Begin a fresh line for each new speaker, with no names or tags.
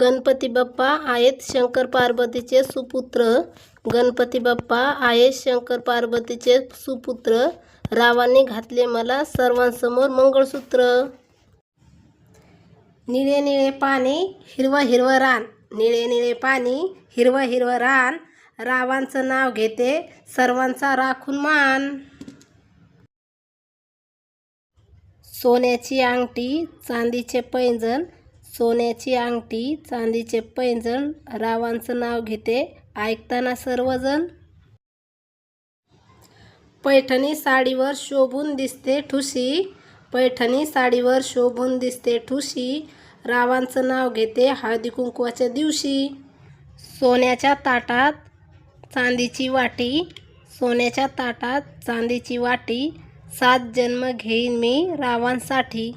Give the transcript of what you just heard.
गणपती बाप्पा आहेत. शंकर पार्वतीचे सुपुत्र गणपती बाप्पा आहेत शंकर पार्वतीचे सुपुत्र रावांनी घातले मला सर्वांसमोर मंगळसूत्र. निळे निळे पाणी हिरवं हिरवं रान. निळे निळे पाणी हिरवं हिरवं रान. रावांचं नाव घेते सर्वांचा राखून मान. सोन्याची अंगठी चांदीचे पैंजण सोन्याची अंगठी चांदीचे पैंजण रावांचं नाव घेते ऐकताना सर्वजण. पैठणी साडीवर शोभून दिसते ठुशी पैठणी साडीवर शोभून दिसते ठुशी रावांचं नाव घेते हळदी कुंकवाच्या दिवशी. सोन्याच्या ताटात चांदीची वाटी सोन्याच्या ताटात चांदीची वाटी सात जन्म घेईन मी रावांसाठी.